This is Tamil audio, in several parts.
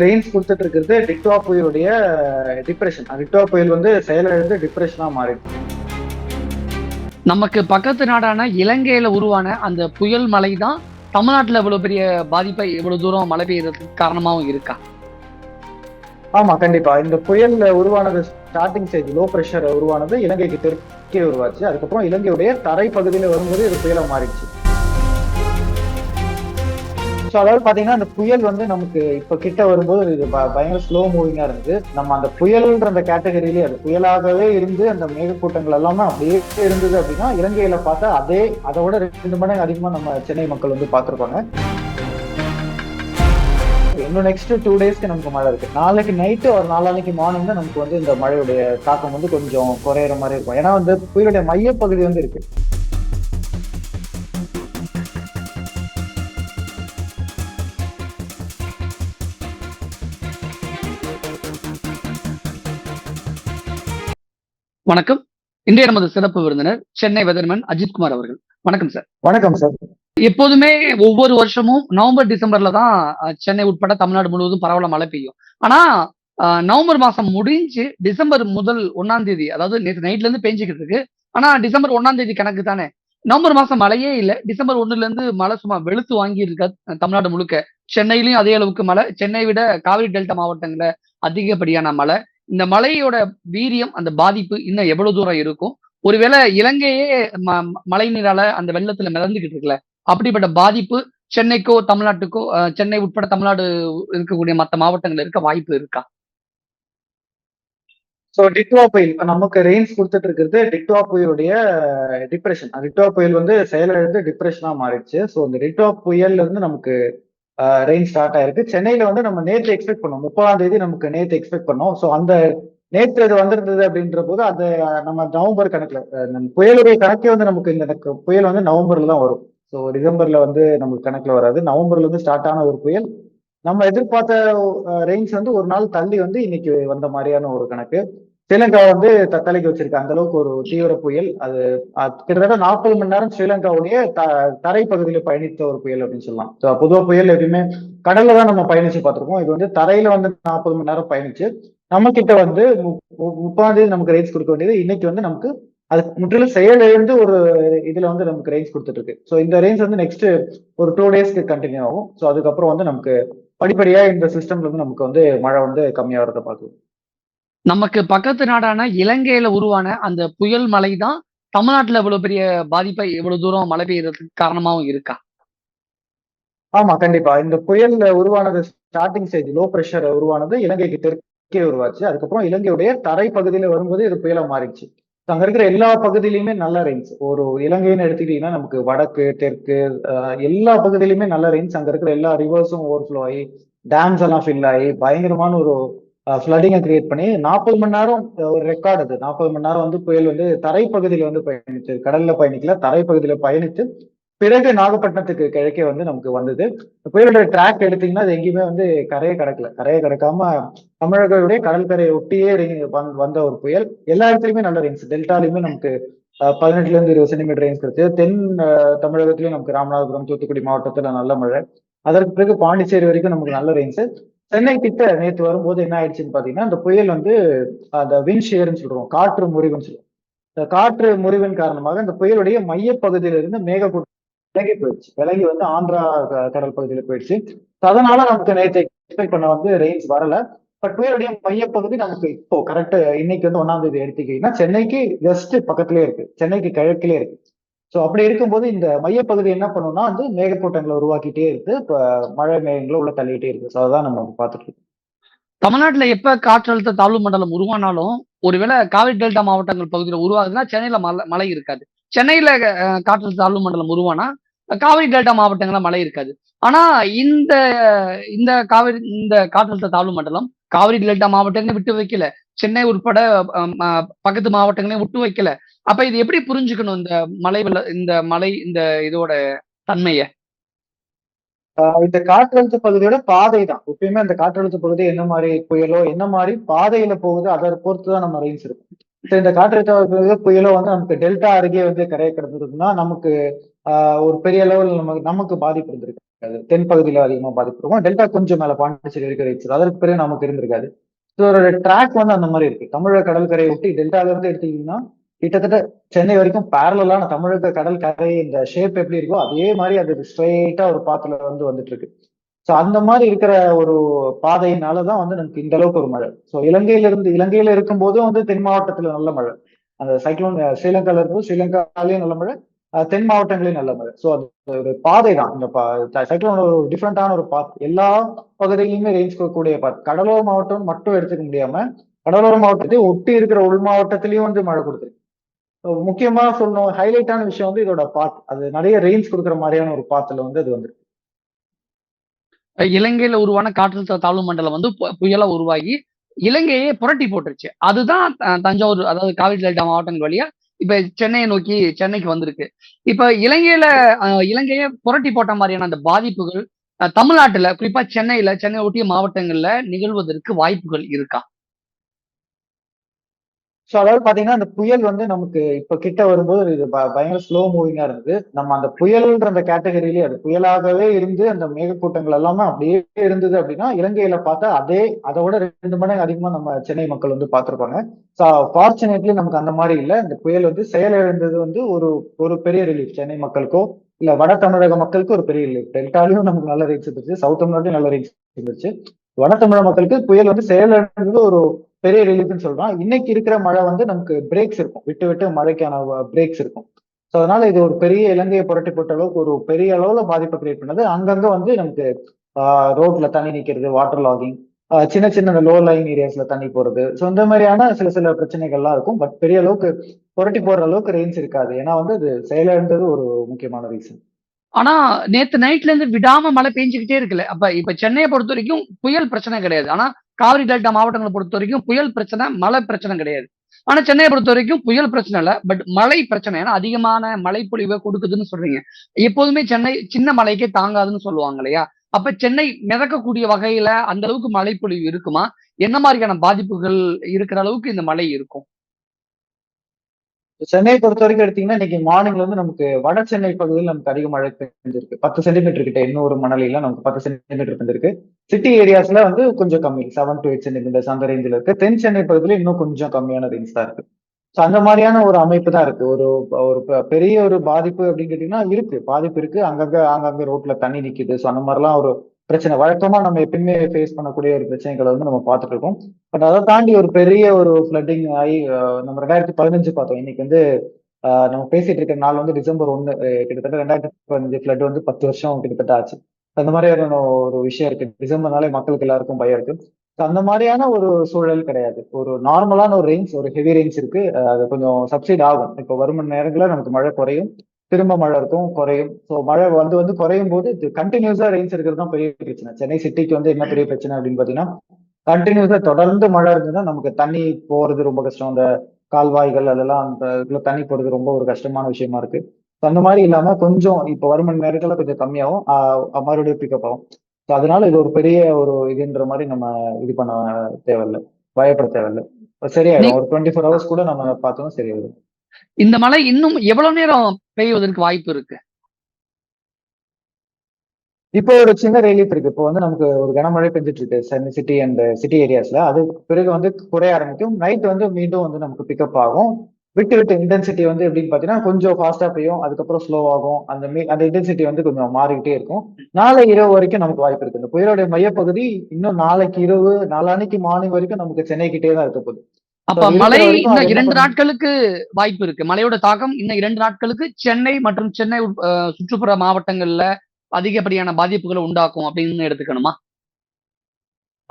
ரெயின்ஸ் கொடுத்துட்டு இருக்கிறது டிக்டா புயலுடைய டிப்ரெஷன் டிக்டா புயல் வந்து செயலிழந்து டிப்ரெஷனா மாறிடுச்சு நமக்கு பக்கத்து நாடான இலங்கையில உருவான அந்த புயல் மழை தான் தமிழ்நாட்டுல இவ்வளவு பெரிய பாதிப்பை இவ்வளவு தூரம் மழை பெய்யறதுக்கு காரணமாவும் இருக்கா? ஆமா கண்டிப்பா. இந்த புயல் உருவானது ஸ்டார்டிங் ஸ்டேஜ் லோ பிரஷர் உருவானது இலங்கைக்கு தெற்கே உருவாச்சு. அதுக்கப்புறம் இலங்கையுடைய தரை பகுதியில வரும்போது இது புயலா மாறிடுச்சு. ஸோ அதாவது பாத்தீங்கன்னா அந்த புயல் வந்து நமக்கு இப்ப கிட்ட வரும்போது இது பயங்கர ஸ்லோ மூவிங்கா இருந்தது. நம்ம அந்த புயல்ன்ற அந்த கேட்டகரியிலே அது புயலாகவே இருந்து அந்த மேகக்கூட்டங்கள் எல்லாமே அப்படியே இருந்தது அப்படின்னா இலங்கையில பார்த்தா அதே அதோட ரெண்டு மடங்கு அதிகமா நம்ம சென்னை மக்கள் வந்து பார்த்துருப்பாங்க. இன்னும் நெக்ஸ்ட் டூ டேஸ்க்கு நமக்கு மழை இருக்கு. நாளைக்கு நைட்டு ஒரு நாளைக்கு மார்னிங் தான் நமக்கு வந்து இந்த மழையுடைய தாக்கம் வந்து கொஞ்சம் குறையிற மாதிரி இருக்கும். ஏன்னா வந்து புயலுடைய மையப்பகுதி வந்து இருக்கு. வணக்கம். இன்றைய நமது சிறப்பு விருந்தினர் சென்னை வெதர்மன் அஜித்குமார் அவர்கள். வணக்கம் சார். வணக்கம் சார். எப்போதுமே ஒவ்வொரு வருஷமும் நவம்பர் டிசம்பர்ல தான் சென்னை உட்பட தமிழ்நாடு முழுவதும் பரவல மழை பெய்யும். ஆனா நவம்பர் மாசம் முடிஞ்சு டிசம்பர் முதல் ஒன்னாம் தேதி அதாவது நேற்று நைட்ல இருந்து பெஞ்சுக்கிட்டு இருக்கு. ஆனா டிசம்பர் ஒன்னாம் தேதி கணக்கு தானே. நவம்பர் மாசம் மழையே இல்ல. டிசம்பர் ஒண்ணுல இருந்து மழை சும்மா வெளுத்து வாங்கி இருக்க தமிழ்நாடு முழுக்க. சென்னையிலயும் அதே அளவுக்கு மழை. சென்னை விட காவிரி டெல்டா மாவட்டங்கள்ல அதிகப்படியான மழை. இந்த மழையோட வீரியம் அந்த பாதிப்பு இன்னும் எவ்வளவு தூரம் இருக்கும்? ஒருவேளை இலங்கையே ம- மழை நீரால அந்த வெள்ளத்துல மிதந்துகிட்டு இருக்குல்ல? அப்படிப்பட்ட பாதிப்பு சென்னைக்கோ தமிழ்நாட்டுக்கோ சென்னை உட்பட தமிழ்நாடு இருக்கக்கூடிய மற்ற மாவட்டங்கள்ல இருக்க வாய்ப்பு இருக்கா? ஸோ டிக்வா புயல் இப்போ நமக்கு ரெயின்ஸ் கொடுத்துட்டு இருக்கிறது டிக்டோ புயலுடைய டிப்ரெஷன் டிக்டோ புயல் வந்து செயலிழந்து டிப்ரெஷனா மாறிடுச்சு. ஸோ இந்த டிக்வா புயல்ல இருந்து நமக்கு ரெயின் ஸ்டார்ட் ஆயிருக்கு. சென்னையில வந்து நம்ம நேற்று எக்ஸ்பெக்ட் பண்ணோம். முப்பதாம் தேதி நமக்கு நேற்று எக்ஸ்பெக்ட் பண்ணோம். ஸோ அந்த நேற்று அது வந்திருந்தது அப்படின்ற போது அது நம்ம நவம்பர் கணக்குல புயலுடைய கணக்கே வந்து நமக்கு இந்த புயல் வந்து நவம்பர்ல தான் வரும். ஸோ டிசம்பர்ல வந்து நமக்கு கணக்குல வராது. நவம்பர்ல இருந்து ஸ்டார்ட் ஆன ஒரு புயல். நம்ம எதிர்பார்த்த ரெயின்ஸ் வந்து ஒரு நாள் தள்ளி வந்து இன்னைக்கு வந்த மாதிரியான ஒரு கணக்கு. ஸ்ரீலங்கா வந்து தத்தளிக்க வச்சிருக்கு. அந்த அளவுக்கு ஒரு தீவிர புயல். அது கிட்டத்தட்ட நாற்பது மணி நேரம் ஸ்ரீலங்காவுடைய த தரை பயணித்த ஒரு புயல் அப்படின்னு சொல்லலாம். ஸோ பொதுவா புயல் எப்பயுமே கடல்ல தான் நம்ம பயணிச்சு பார்த்துருக்கோம். இது வந்து தரையில வந்து நாற்பது மணி நேரம் பயணிச்சு நம்ம கிட்ட வந்து மு- மு- முப்பதாம் தேதி நமக்கு ரேஞ்ச் கொடுக்க வேண்டியது. இன்னைக்கு வந்து நமக்கு அது முற்றிலும் செயலிழந்து ஒரு இதுல வந்து நமக்கு ரேஞ்ச் கொடுத்துட்டு இருக்கு ஸோ இந்த ரேஞ்ச் வந்து நெக்ஸ்ட் ஒரு டூ டேஸ்க்கு கண்டினியூ ஆகும். ஸோ அதுக்கப்புறம் வந்து நமக்கு படிப்படியா இந்த சிஸ்டம்ல இருந்து நமக்கு வந்து மழை வந்து கம்மியாகிறத பார்க்கலாம். நமக்கு பக்கத்து நாடான இலங்கையில உருவான அந்த புயல் மழை தான் தமிழ்நாட்டுல இவ்வளவு பெரிய பாதிப்பை இவ்வளவு தூரம் மழை பெய்யறதுக்கு காரணமாவும் இருக்கா? ஆமா கண்டிப்பா. இந்த புயல் உருவானது ஸ்டார்டிங் ஸ்டேஜ் லோ பிரஷர் உருவானது இலங்கைக்கு தெற்கே உருவாச்சு. அதுக்கப்புறம் இலங்கையுடைய தரை பகுதியில வரும்போது இது புயலா மாறிடுச்சு. அங்க இருக்கிற எல்லா பகுதியிலுமே நல்ல ரெயின்ஸ் ஒரு இலங்கைன்னு எடுத்துக்கிட்டீங்கன்னா நமக்கு வடக்கு தெற்கு எல்லா பகுதியிலுமே நல்ல ரெயின்ஸ் அங்க இருக்கிற எல்லா ரிவர்ஸும் ஓவர்ஃப்ளோ ஆகி டேம்ஸ் எல்லாம் ஃபில் ஆகி பயங்கரமான ஒரு ஃப்ளட்டிங்கை கிரியேட் பண்ணி நாற்பது மணி நேரம் ஒரு ரெக்கார்டு அது. நாற்பது மணி நேரம் வந்து புயல் வந்து தரைப்பகுதியில் வந்து பயணிச்சு கடல்ல பயணிக்கல தரைப்பகுதியில் பயணித்து பிறகு நாகப்பட்டினத்துக்கு கிழக்கே வந்து நமக்கு வந்தது. புயலுடைய புயலோட ட்ராக் எடுத்தீங்கன்னா அது எங்கேயுமே வந்து கரையை கடக்கல. கரையை கடக்காம தமிழர்களுடைய கடற்கரையை ஒட்டியே வந்த- வந்த ஒரு புயல். எல்லா இடத்துலயுமே நல்ல ரெயின்ஸ் டெல்டாலையுமே நமக்கு பதினெட்டுல இருந்து இருபது சென்டிமீட்டர் ரெயின்ஸ் கிடைச்சது. தென் தமிழகத்திலயும் நமக்கு ராமநாதபுரம் தூத்துக்குடி மாவட்டத்துல நல்ல மழை. அதற்கு பிறகு பாண்டிச்சேரி வரைக்கும் நமக்கு நல்ல ரேஞ்சு சென்னை கிட்ட நேற்று வரும்போது என்ன ஆயிடுச்சுன்னு பாத்தீங்கன்னா அந்த புயல் வந்து அந்த வின் ஷேர்னு சொல்றோம் காற்று முறிவுன்னு சொல்லுவோம் இந்த காற்று முறிவின் காரணமாக அந்த புயலுடைய மையப்பகுதியிலிருந்து மேகக்கூட்டம் விலகி போயிடுச்சு. விலகி வந்து ஆந்திரா கடல் பகுதியில போயிடுச்சு. அதனால நமக்கு நேற்று எக்ஸ்பெக்ட் பண்ண வந்து ரெயின்ஸ் வரல. பட் புயலுடைய மையப்பகுதி நமக்கு இப்போ கரெக்ட் இன்னைக்கு வந்து ஒன்னாம் தேதி எடுத்துக்கிட்டீங்கன்னா சென்னைக்கு ஜஸ்ட் பக்கத்திலே இருக்கு. சென்னைக்கு கிழக்கிலே இருக்கு. ஸோ அப்படி இருக்கும்போது இந்த மையப்பகுதி என்ன பண்ணும்னா வந்து மேகக்கூட்டங்களை உருவாக்கிட்டே இருக்கு இப்போ மழை மேகங்களை உள்ள தள்ளிட்டே இருக்கு. ஸோ அதான் நம்ம பார்த்துட்டு இருக்கோம். தமிழ்நாட்டுல எப்ப காற்றழுத்த தாழ்வு மண்டலம் உருவானாலும் ஒருவேளை காவிரி டெல்டா மாவட்டங்கள் பகுதியில் உருவாகுதுன்னா சென்னையில மழை மழை இருக்காது. சென்னையில காற்றழுத்த தாழ்வு மண்டலம் உருவானா காவிரி டெல்டா மாவட்டங்கள்ல மழை இருக்காது. ஆனா இந்த இந்த காவிரி இந்த காற்றழுத்த தாழ்வு மண்டலம் காவிரி டெல்டா மாவட்டங்களையும் விட்டு வைக்கல. சென்னை உட்பட பக்கத்து மாவட்டங்களையும் விட்டு வைக்கல. அப்ப இது எப்படி புரிஞ்சுக்கணும் இந்த மலை வெள்ள இந்த மலை இந்த இதோட தன்மைய? ஆஹ் இந்த காற்றழுத்த பகுதியோட பாதை தான். எப்பயுமே அந்த காற்றழுத்த பகுதி என்ன மாதிரி புயலோ என்ன மாதிரி பாதையில போகுது அதை பொறுத்து தான் நம்ம ரேஞ்ச் இருக்கும். இந்த காற்றழுத்த பகுதி புயலோ வந்து நமக்கு டெல்டா அருகே வந்து கரையை கிடந்ததுன்னா நமக்கு ஆஹ் ஒரு பெரிய அளவில் நமக்கு நமக்கு பாதிப்பு இருந்திருக்காது. தென் பகுதியில அதிகமா பாதிப்பு இருக்கும். டெல்டா கொஞ்சம் மேல பாண்டிச்சேரி இருக்கிற அதற்கு பிறகு நமக்கு இருந்திருக்காது. ஸோ அதோட ட்ராக் வந்து அந்த மாதிரி இருக்கு. தமிழக கடற்கரையை ஒட்டி டெல்டால இருந்து எடுத்துக்கிட்டீங்கன்னா கிட்டத்தட்ட சென்னை வரைக்கும் பேரலான தமிழக கடல் கரை இந்த ஷேப் எப்படி இருக்கோ அதே மாதிரி அது ஸ்ட்ரெயிட்டா ஒரு பாத்துல வந்து வந்துட்டு இருக்கு ஸோ அந்த மாதிரி இருக்கிற ஒரு பாதையினாலதான் வந்து நமக்கு இந்த அளவுக்கு ஒரு மழை. ஸோ இலங்கையில இருந்து இலங்கையில இருக்கும் போதும் வந்து தென் மாவட்டத்துல நல்ல மழை. அந்த சைக்ளோன் ஸ்ரீலங்கால இருக்கும் ஸ்ரீலங்காலயும் நல்ல மழை. தென் மாவட்டங்களையும் நல்ல மழை. ஸோ அது ஒரு பாதை தான் இந்த சைக்ளோன் ஒரு டிஃப்ரெண்டான ஒரு பாத். எல்லா பகுதியிலுமே ரேஞ்ச் கொடுக்கக்கூடிய பாத். கடலோர மாவட்டம் மட்டும் எடுத்துக்க முடியாம கடலோர மாவட்டத்தை ஒட்டி இருக்கிற உள் மாவட்டத்திலயும் வந்து மழை கொடுத்துருக்கு முக்கியமா சொல்லணும் ஹைலைட்டான விஷயம் வந்து இதோட பாத் அது நிறைய ரேஞ்ச் கொடுக்குற மாதிரியான ஒரு பாத்துல வந்து அது வந்து இலங்கையில உருவான காற்றழுத்த தாழ்வு மண்டலம் வந்து புயலா உருவாகி இலங்கையே புரட்டி போட்டுருச்சு. அதுதான் தஞ்சாவூர் அதாவது காவிரி டெல்டா மாவட்டங்கள் வழியா இப்ப சென்னையை நோக்கி சென்னைக்கு வந்திருக்கு. இப்ப இலங்கையில இலங்கையை புரட்டி போட்ட மாதிரியான அந்த பாதிப்புகள் அஹ், தமிழ்நாட்டுல குறிப்பா சென்னையில சென்னை ஒட்டிய மாவட்டங்கள்ல நிகழ்வதற்கு வாய்ப்புகள் இருக்கா? ஸோ அதாவது பாத்தீங்கன்னா அந்த புயல் வந்து நமக்கு இப்ப கிட்ட வரும்போது இது ப- பயங்கர ஸ்லோ மூவிங்கா இருந்தது. நம்ம அந்த புயல்ன்ற அந்த கேட்டகரியிலேயே அது புயலாகவே இருந்து அந்த மேகக்கூட்டங்கள் எல்லாமே அப்படியே இருந்தது அப்படின்னா இலங்கையில பார்த்தா அதே அதோட ரெண்டு மடங்கு அதிகமா நம்ம சென்னை மக்கள் வந்து பார்த்திருப்பாங்க. ஸோ ஃபார்ச்சுனேட்லி நமக்கு அந்த மாதிரி இல்லை. இந்த புயல் வந்து செயலிழந்தது வந்து ஒரு ஒரு பெரிய ரிலீஃப் சென்னை மக்களுக்கோ இல்ல வட தமிழக மக்களுக்கு ஒரு பெரிய ரிலீஃப் டெல்டாலையும் நமக்கு நல்ல ரீச் இருந்துச்சு சவுத் தமிழ்நாட்டிலும் நல்ல ரீச் இருந்துச்சு வட தமிழக மக்களுக்கு புயல் வந்து செயலிழந்தது ஒரு பெரிய ரிலீஃப்னு சொல்றோம். இன்னைக்கு இருக்கிற மழை வந்து நமக்கு பிரேக்ஸ் இருக்கும். விட்டு விட்டு மழைக்கான பிரேக்ஸ் இருக்கும். ஸோ அதனால இது ஒரு பெரிய இலங்கையை புரட்டி போட்ட அளவுக்கு ஒரு பெரிய அளவுல பாதிப்பை கிரியேட் பண்ணது. அங்கங்க வந்து நமக்கு ரோட்ல தண்ணி நிற்கிறது வாட்டர் லாகிங் சின்ன சின்ன லோ லைன் ஏரியாஸ்ல தண்ணி போறது. ஸோ இந்த மாதிரியான சில சில பிரச்சனைகள்லாம் இருக்கும். பட் பெரிய அளவுக்கு புரட்டி போடுற அளவுக்கு ரெயின்ஸ் இருக்காது. ஏன்னா வந்து அது செயலன்றது ஒரு முக்கியமான ரீசன் ஆனா நேத்து நைட்ல இருந்து விடாம மழை பெஞ்சுக்கிட்டே இருக்குல்ல அப்ப இப்ப சென்னையை பொறுத்த வரைக்கும் புயல் பிரச்சனை கிடையாது. ஆனா காவிரி டெல்டா மாவட்டங்களை பொறுத்த வரைக்கும் புயல் பிரச்சனை மழை பிரச்சனை கிடையாது. ஆனா சென்னையை பொறுத்த வரைக்கும் புயல் பிரச்சனை இல்ல பட் மழை பிரச்சனை. ஏன்னா அதிகமான மழைப்பொழிவை கொடுக்குதுன்னு சொல்றீங்க. எப்போதுமே சென்னை சின்ன மழைக்கே தாங்காதுன்னு சொல்லுவாங்க இல்லையா? அப்ப சென்னை மிதக்கக்கூடிய வகையில அந்த அளவுக்கு மழைப்பொழிவு இருக்குமா? என்ன மாதிரியான பாதிப்புகள் இருக்கிற அளவுக்கு இந்த மழை இருக்கும்? சென்னையை பொறுத்த வரைக்கும் எடுத்தீங்கன்னா இன்னைக்கு மார்னிங்ல வந்து நமக்கு வட சென்னை பகுதியில் நமக்கு அதிக மழை பெஞ்சிருக்கு. பத்து சென்டிமீட்டர் கிட்ட இன்னொரு மணலில நமக்கு பத்து சென்டிமீட்டர் பெஞ்சிருக்கு. சிட்டி ஏரியாஸ்ல வந்து கொஞ்சம் கம்மி. செவன் டு எயிட் சென்டிமீட்டர்ஸ் அந்த ரேஞ்சில் இருக்கு. தென் சென்னை பகுதியில இன்னும் கொஞ்சம் கம்மியான ரேஞ்ச் தான் இருக்கு. ஸோ அந்த மாதிரியான ஒரு அமைப்பு தான் இருக்கு. ஒரு ஒரு பெரிய ஒரு பாதிப்பு அப்படின்னு கேட்டீங்கன்னா இருக்கு. பாதிப்பு இருக்கு. அங்கங்க அங்கங்க ரோட்ல தண்ணி நிக்குது. ஸோ அந்த மாதிரிலாம் ஒரு பிரச்சனை. வழக்கமா நம்ம எப்பயுமே ஃபேஸ் பண்ணக்கூடிய ஒரு பிரச்சனைகளை வந்து நம்ம பார்த்துட்டு இருக்கோம். பட் அதை தாண்டி ஒரு பெரிய ஒரு ஃப்ளட்டிங் ஆகி நம்ம ரெண்டாயிரத்தி பதினஞ்சு பார்த்தோம். இன்னைக்கு வந்து நம்ம பேசிட்டு இருக்க நாள் வந்து டிசம்பர் ஒன்று கிட்டத்தட்ட ரெண்டாயிரத்தி பதினஞ்சு ஃப்ளட் வந்து பத்து வருஷம் கிட்டத்தட்ட ஆச்சு. அந்த மாதிரியான ஒரு விஷயம் இருக்கு. டிசம்பர்னாலே மக்களுக்கு எல்லாருக்கும் பயம் இருக்கு. அந்த மாதிரியான ஒரு சூழல் கிடையாது. ஒரு நார்மலான ஒரு ரேஞ்ச் ஒரு ஹெவி ரேஞ்ச் இருக்கு. அது கொஞ்சம் சப்சைட் ஆகும். இப்போ வரும் நேரங்களில் நமக்கு மழை குறையும். திரும்ப மழை இருக்கும் குறையும். ஸோ மழை வந்து வந்து குறையும் போது கண்டினியூஸா ரேஞ்ச் இருக்கிறது தான் பெரிய பிரச்சனை. சென்னை சிட்டிக்கு வந்து என்ன பெரிய பிரச்சனை அப்படின்னு பாத்தீங்கன்னா கண்டினியூஸா தொடர்ந்து மழை இருந்ததுன்னா நமக்கு தண்ணி போறது ரொம்ப கஷ்டம். அந்த கால்வாய்கள் அதெல்லாம் அந்த இதுல தண்ணி போறது ரொம்ப ஒரு கஷ்டமான விஷயமா இருக்கு. அந்த மாதிரி இல்லாம கொஞ்சம் இப்போ வரும் நேரத்துல கொஞ்சம் கம்மியாகும் மறுபடியும் பிக்கப் ஆகும். So, அதனால இது ஒரு பெரிய ஒரு இதுன்ற மாதிரி நம்ம இது பண்ண தேவையில்லை. பயப்பட தேவையில்லை. சரியாயிடும். ஒரு டுவெண்ட்டி ஃபோர் ஹவர்ஸ் கூட நம்ம பார்த்தோம் சரியாயிடும். இந்த மழை இன்னும் எவ்வளவு நேரம் பெய்வதற்கு வாய்ப்பு இருக்கு? இப்போ ஒரு சின்ன ரிலீஃப் இருக்கு. இப்போ வந்து நமக்கு ஒரு கனமழை பெஞ்சிட்டு இருக்கு சென்னை சிட்டி அண்ட் சிட்டி ஏரியாஸ்ல அது பிறகு வந்து குறைய ஆரம்பிக்கும். நைட் வந்து மீண்டும் வந்து நமக்கு பிக்கப் ஆகும். விட்டு விட்டு இன்டென்சிட்டி வந்து எப்படின்னு பாத்தீங்கன்னா கொஞ்சம் ஃபாஸ்டா பெய்யும். அதுக்கப்புறம் ஸ்லோ ஆகும். அந்த மீ அந்த இன்டென்சிட்டி வந்து கொஞ்சம் மாறிக்கிட்டே இருக்கும். நாளை இரவு வரைக்கும் நமக்கு வாய்ப்பு இருக்கு. இந்த புயலுடைய மையப்பகுதி இன்னும் நாளைக்கு இரவு நாளானைக்கு மார்னிங் வரைக்கும் நமக்கு சென்னை கிட்டே தான் இருக்க போகுது. அப்ப மழை இன்னும் இரண்டு? நாட்களுக்கு வாய்ப்பு இருக்கு. மழையோட தாக்கம் இன்னும் இரண்டு நாட்களுக்கு சென்னை மற்றும் சென்னை சுற்றுப்புற மாவட்டங்கள்ல அதிகப்படியான பாதிப்புகளை உண்டாக்கும் அப்படின்னு எடுத்துக்கணுமா?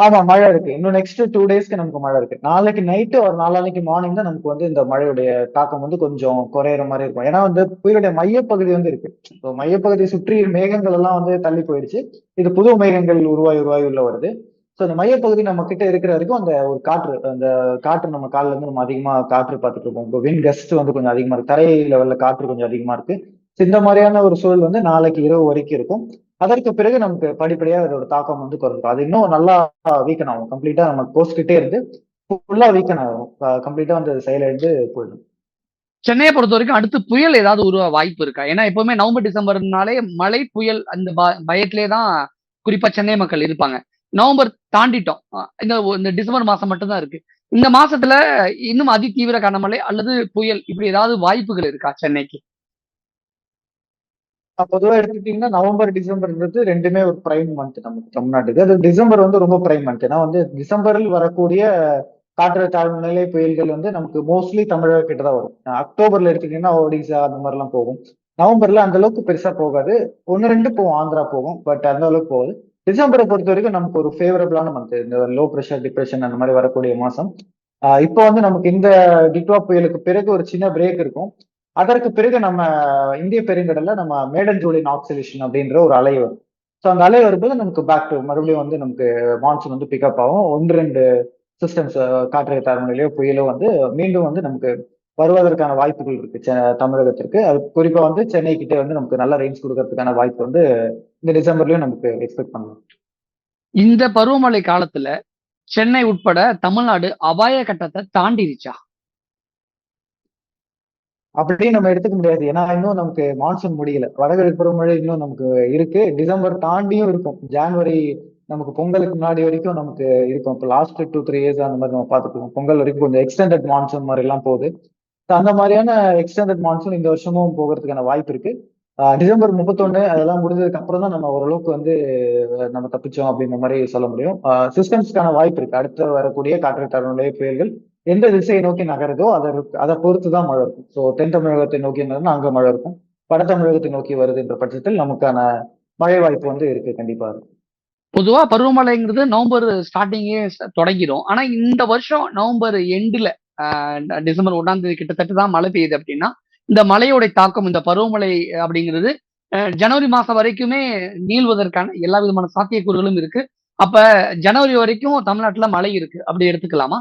ஆமா மழை இருக்கு. இன்னும் நெக்ஸ்ட் டூ டேஸ்க்கு நமக்கு மழை இருக்கு. நாளைக்கு நைட்டு ஒரு நாளானைக்கு மார்னிங் தான் நமக்கு வந்து இந்த மழையுடைய தாக்கம் வந்து கொஞ்சம் குறையிற மாதிரி இருக்கும். ஏன்னா வந்து புயலுடைய மையப்பகுதி வந்து இருக்கு. இப்போ மையப்பகுதியை சுற்றி மேகங்கள் எல்லாம் வந்து தள்ளி போயிடுச்சு. இது புது மேகங்கள் உருவாகி உருவாகி உள்ள வருது. ஸோ அந்த மையப்பகுதி நம்ம கிட்ட இருக்கிற வரைக்கும் அந்த ஒரு காற்று அந்த காற்று நம்ம காலில் இருந்து நம்ம அதிகமாக காற்று பார்த்துட்டு இருக்கோம் இப்போ வின் கஸ்ட் வந்து கொஞ்சம் அதிகமாக இருக்கு. தரை லெவலில் காற்று கொஞ்சம் அதிகமாக இருக்கு. இந்த மாதிரியான ஒரு சூழல் வந்து நாளைக்கு இரவு வரைக்கும் இருக்கும். அதற்கு பிறகு நமக்கு படிப்படியாக அதோட தாக்கம் வந்து குறைஞ்சிடும் அது இன்னும் நல்லா வீக்கன் ஆகும். கம்ப்ளீட்டா நம்ம கோஸ்ட் கிட்டே இருந்து ஃபுல்லா வீக்கன் ஆகும். கம்ப்ளீட்டா வந்து செயலிழந்து போயிடும். சென்னையை பொறுத்த வரைக்கும் அடுத்து புயல் ஏதாவது உருவ வாய்ப்பு இருக்கா? ஏன்னா எப்பவுமே நவம்பர் டிசம்பர்னாலே மழை புயல் அந்த பயத்திலே தான் குறிப்பா சென்னை மக்கள் இருப்பாங்க. நவம்பர் தாண்டிட்டோம். இந்த இந்த டிசம்பர் மாசம் மட்டும்தான் இருக்கு. இந்த மாசத்துல இன்னும் அதி தீவிர கனமழை அல்லது புயல் இப்படி ஏதாவது வாய்ப்புகள் இருக்கா சென்னைக்கு? பொதுவா எடுத்துக்கிட்டீங்கன்னா நவம்பர் டிசம்பர்ன்றது ரெண்டுமே ஒரு பிரைம் மந்த் நமக்கு தமிழ்நாட்டுக்கு. அது டிசம்பர் வந்து ரொம்ப பிரைம் மந்த் ஏன்னா வந்து டிசம்பரில் வரக்கூடிய காற்று தாழ்நிலை புயல்கள் வந்து நமக்கு மோஸ்ட்லி தமிழக கிட்ட தான் வரும். அக்டோபர்ல எடுத்துக்கிட்டீங்கன்னா ஒடிசா அந்த மாதிரிலாம் போகும். நவம்பர்ல அந்த அளவுக்கு பெருசா போகாது. ஒன்னு ரெண்டு போகும். ஆந்திரா போகும். பட் அந்த அளவுக்கு போகுது. டிசம்பரை பொறுத்த வரைக்கும் நமக்கு ஒரு ஃபேவரபிளான மந்த் இந்த லோ ப்ரெஷர் டிப்ரெஷன் அந்த மாதிரி வரக்கூடிய மாசம். இப்போ வந்து நமக்கு இந்த டிட்வா புயலுக்கு பிறகு ஒரு சின்ன பிரேக் இருக்கும். அதற்கு பிறகு நம்ம இந்திய பெருங்கடல்ல நம்ம மேடன் ஜூலின் ஆக்சிலேஷன் அப்படின்ற ஒரு அலை வரும். ஸோ அந்த அலை வரும்போது நமக்கு பேக் டு மறுபடியும் வந்து நமக்கு மான்சூன் வந்து பிக்கப் ஆகும். ஒன்று ரெண்டு சிஸ்டம்ஸ் காற்றை தாழ்நிலையோ புயலோ வந்து மீண்டும் வந்து நமக்கு வருவதற்கான வாய்ப்புகள் இருக்கு தமிழகத்திற்கு. அது குறிப்பா வந்து சென்னை கிட்ட வந்து நமக்கு நல்ல ரேஞ்ச் கொடுக்கறதுக்கான வாய்ப்பு வந்து இந்த டிசம்பர்லயும் நமக்கு எக்ஸ்பெக்ட் பண்ணலாம். இந்த பருவமழை காலத்துல சென்னை உட்பட தமிழ்நாடு அபாய கட்டத்தை தாண்டிருச்சா? அப்படியே நம்ம எடுத்துக்க முடியாது. ஏன்னா இன்னும் நமக்கு மான்சூன் முடியல. வடகிழக்கு பருவமழை இன்னும் நமக்கு இருக்கு. டிசம்பர் தாண்டியும் இருக்கும். ஜான்வரி நமக்கு பொங்கலுக்கு முன்னாடி வரைக்கும் நமக்கு இருக்கும். இப்போ லாஸ்ட் டூ த்ரீ இயர்ஸ் அந்த மாதிரி நம்ம பார்த்துக்கோம் பொங்கல் வரைக்கும் கொஞ்சம் எக்ஸ்டெண்டட் மான்சூன் மாதிரி எல்லாம் போகுது. அந்த மாதிரியான எக்ஸ்டெண்டட் மான்சூன் இந்த வருஷமும் போகிறதுக்கான வாய்ப்பு இருக்கு. டிசம்பர் முப்பத்தொன்னு அதெல்லாம் முடிஞ்சதுக்கு அப்புறம் தான் நம்ம ஓரளவுக்கு வந்து நம்ம தப்பிச்சோம் அப்படின்ற மாதிரி சொல்ல முடியும். சிஸ்டம்ஸ்க்கான வாய்ப்பு இருக்கு. அடுத்து வரக்கூடிய காற்று புயல்கள் எந்த திசையை நோக்கி நகருதோ அதை அதை பொறுத்து தான் மழை இருக்கும். ஸோ தென் தமிழகத்தை நோக்கி இருந்ததுன்னா அங்க மழை இருக்கும். வட தமிழகத்தை நோக்கி வருதுன்ற பட்சத்தில் நமக்கான மழை வாய்ப்பு வந்து இருக்கு. கண்டிப்பா இருக்கும் பொதுவா பருவமழைங்கிறது நவம்பர் ஸ்டார்டிங்கே தொடங்கிடும் ஆனா இந்த வருஷம் நவம்பர் எண்டுல டிசம்பர் ஒன்றாம் தேதி கிட்டத்தட்ட தான் மழை பெய்யுது அப்படின்னா இந்த மழையோட தாக்கம் இந்த பருவமழை அப்படிங்கிறது ஜனவரி மாசம் வரைக்குமே நீள்வதற்கான எல்லா விதமான சாத்தியக்கூறுகளும் இருக்கு. அப்ப ஜனவரி வரைக்கும் தமிழ்நாட்டுல மழை இருக்கு. அப்படி எடுத்துக்கலாமா?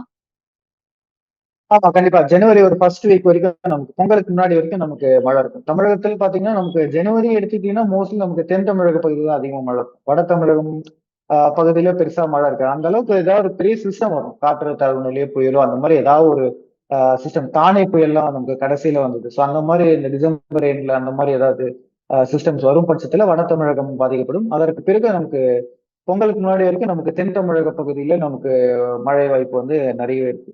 ஆமா கண்டிப்பா. ஜனவரி ஒரு ஃபர்ஸ்ட் வீக் வரைக்கும் நமக்கு பொங்கலுக்கு முன்னாடி வரைக்கும் நமக்கு மழை இருக்கும். தமிழகத்தில் பாத்தீங்கன்னா நமக்கு ஜனவரி எடுத்துக்கிட்டீங்கன்னா மோஸ்ட்லி நமக்கு தென் தமிழக பகுதி தான் அதிகமா மழை இருக்கும். வட தமிழகம் பகுதியில பெருசா மழை இருக்கு அந்த அளவுக்கு ஏதாவது ஒரு பெரிய சிஸ்டம் வரும். காற்று தாழ்வுநிலையோ புயலோ அந்த மாதிரி ஏதாவது ஒரு சிஸ்டம் தானே புயல்லாம் நமக்கு கடைசியில வந்தது. ஸோ அந்த மாதிரி இந்த டிசம்பர் எண்ட்ல அந்த மாதிரி ஏதாவது சிஸ்டம்ஸ் வரும் பட்சத்துல வட தமிழகம் பாதிக்கப்படும். அதற்கு பிறகு நமக்கு பொங்கலுக்கு முன்னாடி வரைக்கும் நமக்கு தென் தமிழக பகுதியில நமக்கு மழை வாய்ப்பு வந்து நிறையவே இருக்கு.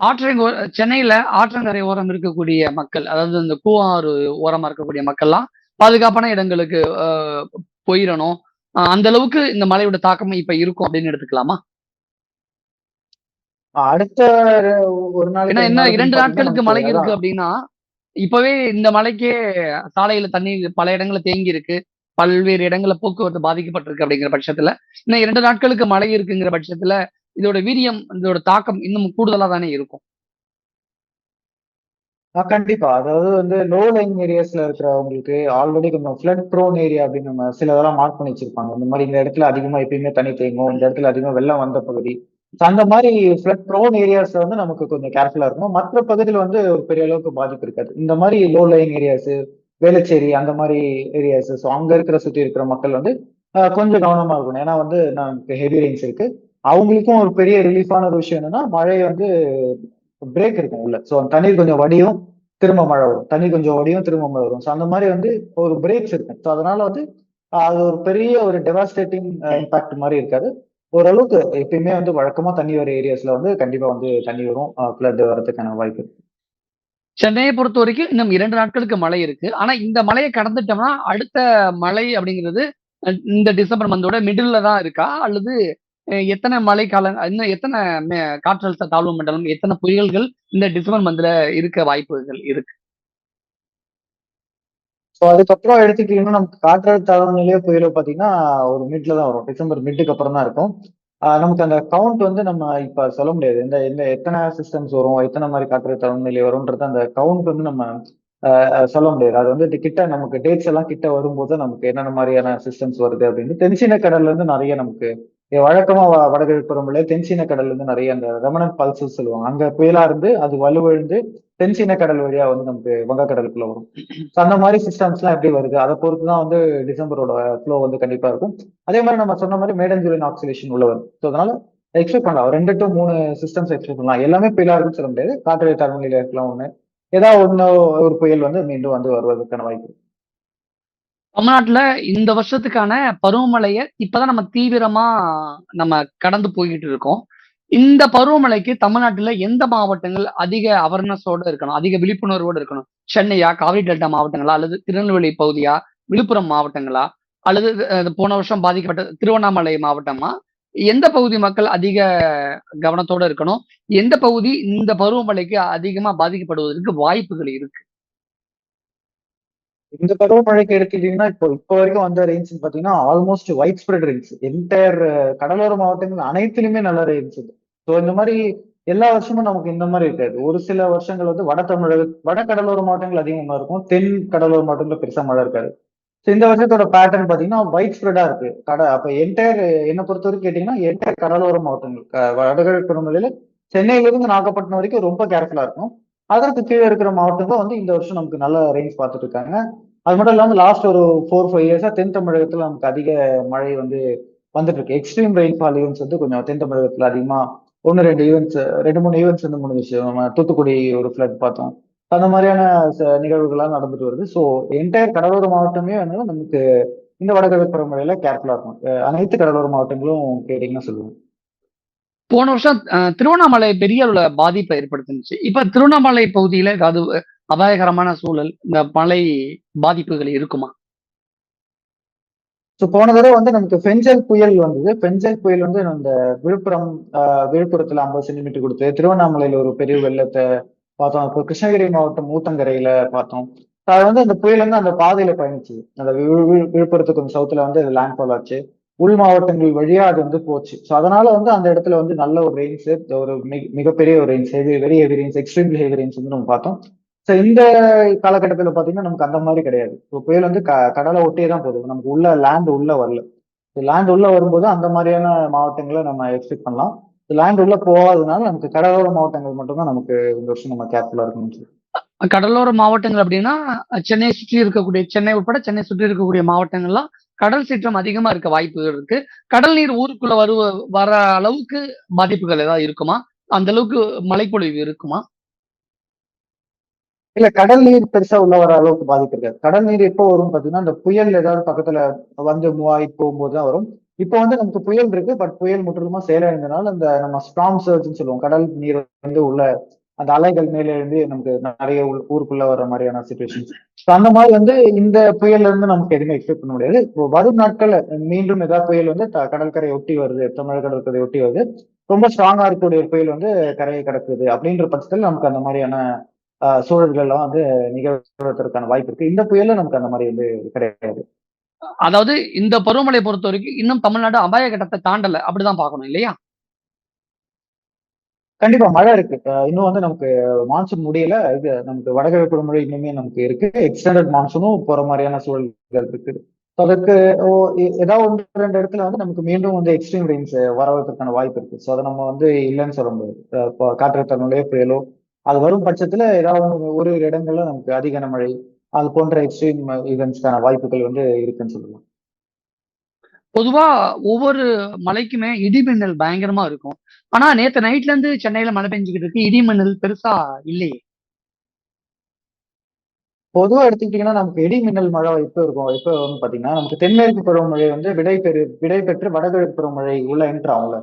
ஆற்றங்கோ சென்னையில ஆற்றங்கரை ஓரம் இருக்கக்கூடிய மக்கள் அதாவது இந்த கூவாறு ஓரமா இருக்கக்கூடிய மக்கள்லாம் பாதுகாப்பான இடங்களுக்கு போயிடணும். அந்த அளவுக்கு இந்த மழையோட தாக்கம் இப்ப இருக்கும் அப்படின்னு எடுத்துக்கலாமா? அடுத்த ஒரு ரெண்டு என்ன இரண்டு நாட்களுக்கு மழை இருக்கு அப்படின்னா இப்பவே இந்த மழைக்கே சாலையில தண்ணீர் பல இடங்கள்ல தேங்கி இருக்கு. பல்வேறு இடங்கள்ல போக்குவரத்து பாதிக்கப்பட்டிருக்கு அப்படிங்கிற பட்சத்துல. இன்னும் இரண்டு நாட்களுக்கு மழை இருக்குங்கிற பட்சத்துல இதோட வீரியம் இதோட தாக்கம் இன்னும் கூடுதலா தானே இருக்கும். ஆ, கண்டிப்பா. அதாவது வந்து லோ லைங் ஏரியாஸ்ல இருக்கிறவங்களுக்கு ஆல்ரெடி கொஞ்சம் ஃபிளட் ப்ரோன் ஏரியா அப்படின்னு நம்ம சில இதெல்லாம் மார்க் பண்ணி வச்சிருப்பாங்க. இந்த மாதிரி இந்த இடத்துல அதிகமா எப்பயுமே தண்ணி தேங்கும் இந்த இடத்துல அதிகமா வெள்ளம் வந்த பகுதி. ஸோ அந்த மாதிரி ஃபிளட் ப்ரோன் ஏரியாஸ்ல வந்து நமக்கு கொஞ்சம் கேர்ஃபுல்லா இருக்கணும். மற்ற பகுதியில் வந்து ஒரு பெரிய அளவுக்கு பாதிப்பு இருக்காது. இந்த மாதிரி லோ லைங் ஏரியாஸ் வேளச்சேரி அந்த மாதிரி ஏரியாஸ் ஸோ அங்க இருக்கிற சுத்தி இருக்கிற மக்கள் வந்து கொஞ்சம் கவனமா இருக்கணும். ஏன்னா வந்து நமக்கு ஹெவி ரெயின்ஸ் இருக்கு. அவங்களுக்கும் ஒரு பெரிய ரிலீஃபான ஒரு விஷயம் என்னன்னா மழை வந்து பிரேக் இருக்கும் உள்ள. ஸோ தண்ணீர் கொஞ்சம் வடியும் திரும்ப மழை வரும். தண்ணி கொஞ்சம் வடியும் திரும்ப மழை வரும். ஸோ அந்த மாதிரி வந்து ஒரு பிரேக்ஸ் இருக்கும் ஸோ அதனால வந்து அது ஒரு பெரிய ஒரு டெவாஸ்டேட்டிங் இம்பாக்ட் uh, மாதிரி இருக்காது. ஓரளவுக்கு எப்பயுமே வந்து வழக்கமா தண்ணி வர ஏரியாஸ்ல வந்து கண்டிப்பா வந்து தண்ணி வரும் uh, ஃபிளட் வரதுக்கான வாய்ப்பு இருக்கு. சென்னையை பொறுத்த வரைக்கும் இன்னும் இரண்டு நாட்களுக்கு மழை இருக்கு. ஆனா இந்த மழையை கடந்துட்டோம்னா அடுத்த மழை அப்படிங்கிறது இந்த டிசம்பர் மந்தோட மிடில்ல தான் இருக்கா? அல்லது எத்தனை மழை கால இன்னும் எத்தனை மே- காற்றழுத்த தாழ்வு மண்டலம் எத்தனை புயல்கள் இந்த டிசம்பர் மந்த்ல இருக்க வாய்ப்புகள் இருக்கு? ஸோ அதுக்கப்புறம் எடுத்துக்கிட்டீங்கன்னா நமக்கு காற்றழுத்த தாழ்வு நிலையோ புயலோ பார்த்தீங்கன்னா ஒரு மிட்ல தான் வரும். டிசம்பர் மிட்டுக்கு அப்புறம் தான் இருக்கும். நமக்கு அந்த கவுண்ட் வந்து நம்ம இப்ப சொல்ல முடியாது. இந்த இந்த எத்தனை சிஸ்டம்ஸ் வரும் எத்தனை மாதிரி காற்றழுத்த தாழ்வு நிலை வரும்ன்றது அந்த கவுண்ட் வந்து நம்ம சொல்ல முடியாது. அது வந்து கிட்ட நமக்கு டேட்ஸ் எல்லாம் கிட்ட வரும்போது நமக்கு என்னென்ன மாதிரியான சிஸ்டம்ஸ் வருது அப்படின்னு தென்சீன கடல்ல இருந்து நிறைய நமக்கு வழக்கமா வ- வடகிழக்கு பருவமழை தென்சீன கடல்ல இருந்து நிறைய அந்த ரெமனன் பல்சஸ் சொல்லுவாங்க. அங்க புயலா இருந்து அது வலுவிழந்து தென்சீன கடல் வழியா வந்து நமக்கு வங்கக்கடலுக்குள்ள வரும். அந்த மாதிரி சிஸ்டம்ஸ் எல்லாம் எப்படி வருது? அதை பொறுத்து தான் வந்து டிசம்பரோட ஃப்ளோ வந்து கண்டிப்பா இருக்கும். அதே மாதிரி நம்ம சொன்ன மாதிரி மேடன் ஆக்சிலேஷன் உள்ள வரும். ஸோ அதனால எக்ஸ்பெக்ட் பண்ணலாம். ரெண்டு டு மூணு சிஸ்டம்ஸ் எக்ஸ்பெக்ட் பண்ணலாம். எல்லாமே புயலா இருக்குன்னு சொல்ல முடியாது. காற்று தரநிலையில இருக்கலாம் ஒண்ணு. ஏதாவது ஒன்னு ஒரு புயல் வந்து மீண்டும் வந்து வருவதற்கான வாய்ப்பு தமிழ்நாட்டுல இந்த வருஷத்துக்கான பருவமழையை இப்பதான் நம்ம தீவிரமா நம்ம கடந்து போய்கிட்டு இருக்கோம். இந்த பருவமழைக்கு தமிழ்நாட்டுல எந்த மாவட்டங்கள் அதிக அவர்னஸோட இருக்கணும்? அதிக விழிப்புணர்வோட இருக்கணும்? சென்னையா காவிரி டெல்டா மாவட்டங்களா? அல்லது திருநெல்வேலி பகுதியா? விழுப்புரம் மாவட்டங்களா? அல்லது போன வருஷம் பாதிக்கப்பட்ட திருவண்ணாமலை மாவட்டமா? எந்த பகுதி மக்கள் அதிக கவனத்தோட இருக்கணும்? எந்த பகுதி இந்த பருவமழைக்கு அதிகமா பாதிக்கப்படுவதற்கு வாய்ப்புகள் இருக்கு? இந்த பருவமழைக்கு எடுத்துக்கிட்டீங்கன்னா இப்போ இப்போ வரைக்கும் வந்த ரெயின்ஸ் பாத்தீங்கன்னா almost wide spread rains entire கடலோர மாவட்டங்கள் அனைத்துலயுமே நல்ல ரெயின்ஸ் ஸோ இந்த மாதிரி எல்லா வருஷமும் நமக்கு இந்த மாதிரி இருக்காது. ஒரு சில வருஷங்கள் வந்து வட தமிழக வட கடலோர மாவட்டங்கள் அதிகமா இருக்கும். தென் கடலோர மாவட்டங்கள் பெருசா மழை இருக்காது. ஸோ இந்த வருஷத்தோட பேட்டர்ன் பாத்தீங்கன்னா ஒயிட் ஸ்ப்ரெடா இருக்கு. கடை அப்ப என்டையர் என்னை பொறுத்த வரைக்கும் கேட்டீங்கன்னா என்டையர் கடலோர மாவட்டங்கள் வடகிழக்கு பருவமழையில சென்னையில இருந்து நாகப்பட்டினம் வரைக்கும் ரொம்ப கேர்ஃபுல்லா இருக்கும். அதற்கு கீழே இருக்கிற மாவட்டங்கள் வந்து இந்த வருஷம் நமக்கு நல்ல ரேஞ்ச் பார்த்துட்டு இருக்காங்க. அது மட்டும் இல்லாமல் லாஸ்ட் ஒரு ஃபோர் ஃபைவ் இயர்ஸா தென் தமிழகத்துல நமக்கு அதிக மழை வந்து வந்துட்டு இருக்கு. எக்ஸ்ட்ரீம் ரெயின்ஃபால் ஈவெண்ட்ஸ் வந்து கொஞ்சம் தென் தமிழகத்துல அதிகமா ஒன்று ரெண்டு ஈவெண்ட்ஸ் ரெண்டு மூணு ஈவெண்ட்ஸ் வந்து முடிஞ்சிச்சு நம்ம தூத்துக்குடி ஒரு ஃபிளட் பார்த்தோம். அந்த மாதிரியான ச- நிகழ்வுகள்லாம் நடந்துட்டு வருது. ஸோ என்டையர் கடலோர மாவட்டமே வந்து நமக்கு இந்த வடகிழக்கு பருவமழையில கேர்ஃபுல்லா இருக்கும் அனைத்து கடலோர மாவட்டங்களும் கேட்டீங்கன்னா சொல்லுவோம் போன வருஷம் திருவண்ணாமலை பெரிய அளவுல பாதிப்பை ஏற்படுத்துனுச்சு. இப்ப திருவண்ணாமலை பகுதியில ஏதாவது அபாயகரமான சூழல் இந்த மழை பாதிப்புகள் இருக்குமா? ஸோ போன தடவை வந்து நமக்கு பெஞ்சல் புயல் வந்தது. பெஞ்சல் புயல் வந்து இந்த விழுப்புரம் ஆஹ், விழுப்புரத்துல ஐம்பது சென்டிமீட்டர் கொடுத்து திருவண்ணாமலையில ஒரு பெரிய வெள்ளத்தை பார்த்தோம். இப்போ கிருஷ்ணகிரி மாவட்டம் ஊத்தங்கரையில பார்த்தோம். அது வந்து அந்த புயல் வந்து அந்த பாதையில பயணிச்சு அந்த விழு- விழுப்புரத்துக்கு சவுத்துல வந்து அது லேண்ட் ஃபால் ஆச்சு. உள் மாவட்டங்கள் வழியா அது வந்து போச்சு. ஸோ அதனால வந்து அந்த இடத்துல வந்து நல்ல ஒரு ரெயின்ஸ் ஒரு மிக- மிகப்பெரிய ஒரு rains heavy very heavy rains extremely heavy rains வந்து நம்ம பார்த்தோம். ஸோ இந்த காலகட்டத்தில் பார்த்தீங்கன்னா நமக்கு அந்த மாதிரி கிடையாது. இப்போ புயல் வந்து க கடலை ஒட்டியே தான் போகுது. நமக்கு உள்ள லேண்ட் உள்ள வரல. லேண்ட் உள்ள வரும்போது அந்த மாதிரியான மாவட்டங்களை நம்ம எக்ஸ்பெக்ட் பண்ணலாம். லேண்ட் உள்ள போகாததுனால நமக்கு கடலோர மாவட்டங்கள் மட்டும்தான் நமக்கு இந்த வருஷம் நம்ம கேர்ஃபுல்லா இருக்கணும் சொல்லி. கடலோர மாவட்டங்கள் அப்படின்னா சென்னையை சுற்றி இருக்கக்கூடிய சென்னை உட்பட சென்னை சுற்றி இருக்கக்கூடிய மாவட்டங்கள்லாம் கடல் சீற்றம் அதிகமா இருக்க வாய்ப்புகள் இருக்கு. கடல் நீர் ஊருக்குள்ள வருவ வர அளவுக்கு பாதிப்புகள் ஏதாவது இருக்குமா? அந்த அளவுக்கு மழைப்பொழிவு இருக்குமா? இல்ல கடல் நீர் பெருசா உள்ள வர அளவுக்கு பாதிப்பு இருக்காது. கடல் நீர் எப்போ வரும் பாத்தீங்கன்னா இந்த புயல் ஏதாவது பக்கத்துல வந்து மூவாயி போகும்போது தான் வரும். இப்போ வந்து நமக்கு புயல் இருக்கு பட் புயல் முற்றிலுமா செயலிழந்தனால அந்த நம்ம ஸ்ட்ராங் சர்ஜ்னு சொல்லுவோம். கடல் நீர் வந்து உள்ள அந்த அலைகள் மேலே இருந்து நமக்கு நிறைய ஊருக்குள்ள வர மாதிரியான சுச்சுவேஷன்ஸ் அந்த மாதிரி வந்து இந்த புயல்ல இருந்து நமக்கு எதுவுமே எக்ஸ்பெக்ட் பண்ண முடியாது. இப்போ வரும் நாட்கள் மீண்டும் ஏதாவது புயல் வந்து கடற்கரை கடற்கரையை ஒட்டி வருது தமிழக கடற்கரை ஒட்டி வருது. ரொம்ப ஸ்ட்ராங்கா இருக்கக்கூடிய ஒரு புயல் வந்து கரையை கடக்குது. அப்படின்ற பட்சத்தில் நமக்கு அந்த மாதிரியான ஆஹ், சூழல்கள்லாம் வந்து நிகழ்வதற்கான வாய்ப்பு இருக்கு. இந்த புயல்ல நமக்கு அந்த மாதிரி வந்து கிடையாது. அதாவது இந்த பருவமழையை பொறுத்த வரைக்கும் இன்னும் தமிழ்நாடு அபாய கட்டத்தை தாண்டல. அப்படிதான் பார்க்கணும் இல்லையா? கண்டிப்பா மழை இருக்கு. இன்னும் வந்து நமக்கு மான்சூன் முடியல. இது நமக்கு வடகிழக்கு பருவமழை இன்னுமே நமக்கு இருக்கு. எக்ஸ்டெண்டட் மான்சூனும் போற மாதிரியான சூழல்கள் இருக்குது. அதற்கு ஓ, ஏதாவது ஒன்று ரெண்டு இடத்துல வந்து நமக்கு மீண்டும் வந்து எக்ஸ்ட்ரீம் ரெயின்ஸ் வரவதற்கான வாய்ப்பு இருக்கு. ஸோ அதை நம்ம வந்து இல்லைன்னு சொல்ல முடியாது. இப்போ காற்றழுத்தமழையோ புயலோ அது வரும் பட்சத்துல ஏதாவது ஒரு- ஒரு இடங்கள்ல நமக்கு அதிக மழை அது போன்ற எக்ஸ்ட்ரீம் ஈவெண்ட்ஸ்க்கான வாய்ப்புகள் வந்து இருக்குன்னு சொல்லலாம். பொதுவா ஒவ்வொரு மலைக்குமே இடி மின்னல் பயங்கரமா இருக்கும். ஆனா நேத்து நைட்ல இருந்து சென்னையில மழை பெஞ்சுக்கிட்டு இருக்கு. இடி மின்னல் பெருசா இல்லையே. பொதுவா எடுத்துக்கிட்டீங்கன்னா நமக்கு இடி மின்னல் மழை எப்போ இருக்கும். எப்போ வந்து பாத்தீங்கன்னா நமக்கு தென்மேற்கு பருவமழை வந்து விடை பெறு விடை பெற்று வடகிழக்கு பருவமழை உள்ள என்ட்ரு ஆகும்ல.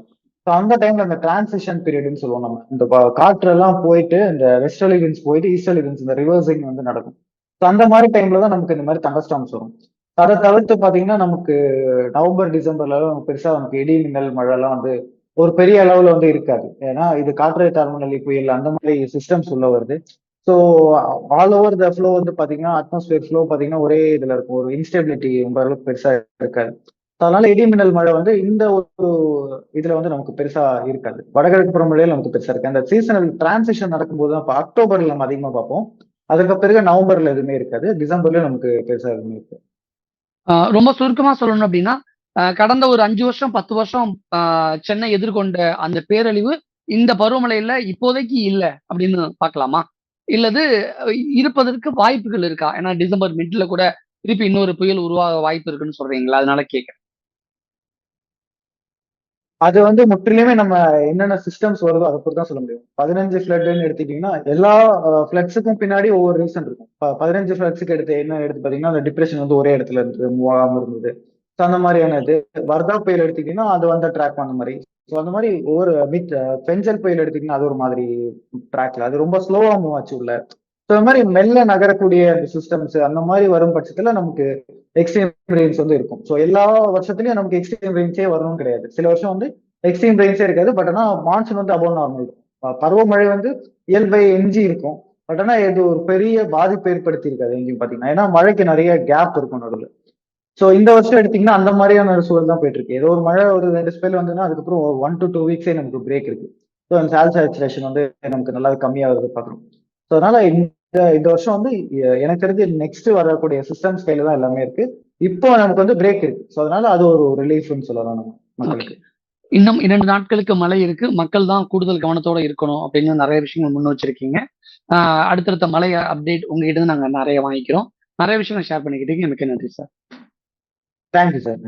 ஸோ அந்த டைம்ல அந்த டிரான்சிஷன் பீரியட்னு சொல்லுவோம் நம்ம. இந்த காற்றெல்லாம் காற்று எல்லாம் போயிட்டு இந்த வெஸ்டர்லி வின்ஸ் போயிட்டு ஈஸ்டர்லி வின்ஸ் இந்த ரிவர்சிங் வந்து நடக்கும். ஸோ அந்த மாதிரி டைம்ல தான் நமக்கு இந்த மாதிரி தண்டஸ்டாம்ஸ் வரும். அதை தவிர்த்து பாத்தீங்கன்னா நமக்கு நவம்பர் டிசம்பர்ல எல்லாம் பெருசா நமக்கு இடி மின்னல் மழை எல்லாம் வந்து ஒரு பெரிய அளவுல வந்து இருக்காது. ஏன்னா இது காற்றழுத்த தாழ்மநிலை புயல் அந்த மாதிரி சிஸ்டம்ஸ் உள்ள வருது. So all over the flow வந்து பாத்தீங்கன்னா அட்மாஸ்பியர் ஃப்ளோ பாத்தீங்கன்னா ஒரே இதுல இருக்கும். ஒரு இன்ஸ்டெபிலிட்டி ரொம்ப அளவுக்கு பெருசா இருக்காது. அதனால இடி மின்னல் மழை வந்து இந்த ஒரு இதுல வந்து நமக்கு பெருசா இருக்காது. வடகிழக்கு புறமழையில நமக்கு பெருசா இருக்கு அந்த சீசனல் டிரான்சிஷன் நடக்கும்போது தான் இப்போ அக்டோபர்ல நம்ம அதிகமா பார்ப்போம். அதுக்கு பிறகு நவம்பர்ல எதுவுமே இருக்காது. டிசம்பர்ல நமக்கு பெருசா எதுவுமே இருக்கு ரொம்ப சுருக்கமா சொல்லணும் அப்படின்னா கடந்த ஒரு அஞ்சு வருஷம் பத்து வருஷம் ஆஹ் சென்னை எதிர்கொண்ட அந்த பேரழிவு இந்த பருவமழையில இப்போதைக்கு இல்ல அப்படின்னு பார்க்கலாமா? இல்லது இருப்பதற்கு வாய்ப்புகள் இருக்கா? ஏன்னா டிசம்பர் மிட்ல கூட திருப்பி இன்னொரு புயல் உருவாக வாய்ப்பு இருக்குன்னு சொல்றீங்களா? அதனால கேட்கறேன் அது வந்து முற்றிலுமே நம்ம என்னென்ன சிஸ்டம்ஸ் வருதோ அதை பொறுத்து தான் சொல்ல முடியும். பதினஞ்சு ஃபிளட்னு எடுத்துக்கிட்டீங்கன்னா எல்லா ஃபிளட்ஸுக்கும் பின்னாடி ஒவ்வொரு ரீசன் இருக்கும். பதினஞ்சு ஃபிளட்ஸுக்கு எடுத்து என்ன எடுத்து பாத்தீங்கன்னா அந்த டிப்ரெஷன் வந்து ஒரே இடத்துல இருந்து மூவாகாம இருந்தது. ஸோ அந்த மாதிரியான இது வர்தா புயல் எடுத்துக்கிட்டீங்கன்னா அது வந்த ட்ராக் பண்ண மாதிரி. ஸோ அந்த மாதிரி ஒவ்வொரு மிட் பெஞ்சல் புயல் எடுத்துக்கிட்டீங்கன்னா அது ஒரு மாதிரி ட்ராக்ல அது ரொம்ப ஸ்லோவா மூவ் ஆச்சு உள்ள. ஸோ அந்த மாதிரி மெல்ல நகரக்கூடிய அந்த சிஸ்டம்ஸ் அந்த மாதிரி வரும் பட்சத்துல நமக்கு எக்ஸ்ட்ரீம் ரெயின்ஸ் வந்து இருக்கும். ஸோ எல்லா வருஷத்துலயும் நமக்கு எக்ஸ்ட்ரீம் ரெயின்ஸே வரணும்னு கிடையாது. சில வருஷம் வந்து எக்ஸ்ட்ரீம் ரெயின்ஸே இருக்காது. பட் ஆனால் மான்சூன் வந்து அபோவ் நார்மல் பருவமழை வந்து இயல்பை எஞ்சி இருக்கும். பட் ஆனால் இது ஒரு பெரிய பாதிப்பு ஏற்படுத்தி இருக்காது எங்கேயும் பார்த்தீங்கன்னா ஏன்னா மழைக்கு நிறைய கேப் இருக்கும் நடுவில். ஸோ இந்த வருஷம் எடுத்தீங்கன்னா அந்த மாதிரியான ஒரு சூழல் தான் போயிட்டு இருக்கு. ஏதோ ஒரு மழை ஒரு ரெண்டு ஸ்பெல் வந்துன்னா அதுக்கப்புறம் ஒன் டு டூ வீக்ஸே நமக்கு பிரேக் இருக்கு. ஸோ அந்த சேல் சேச்சுரேஷன் வந்து நமக்கு நல்லா கம்மியாகிறது பார்க்கணும் ஸோ அதனால இந்த இந்த வருஷம் வந்து எனக்கு தெரிஞ்சு நெக்ஸ்ட் வரக்கூடிய சிஸ்டம்ஸ் கையில தான் எல்லாமே இருக்கு. இப்போ நமக்கு வந்து பிரேக் இருக்கு. ஸோ அதனால அது ஒரு ரிலீஃப்னு சொல்லலாம் நம்ம மக்களுக்கு. இன்னும் இரண்டு நாட்களுக்கு மழை இருக்கு. மக்கள் தான் கூடுதல் கவனத்தோட இருக்கணும் அப்படின்னு நிறைய விஷயங்கள் முன் வச்சிருக்கீங்க. அடுத்தடுத்த மழை அப்டேட் உங்ககிட்ட இருந்து நாங்க நிறைய வாங்கிக்கிறோம். நிறைய விஷயங்கள் ஷேர் பண்ணிக்கிட்டீங்க. எனக்கு நன்றி சார் தேங்க்யூ சார்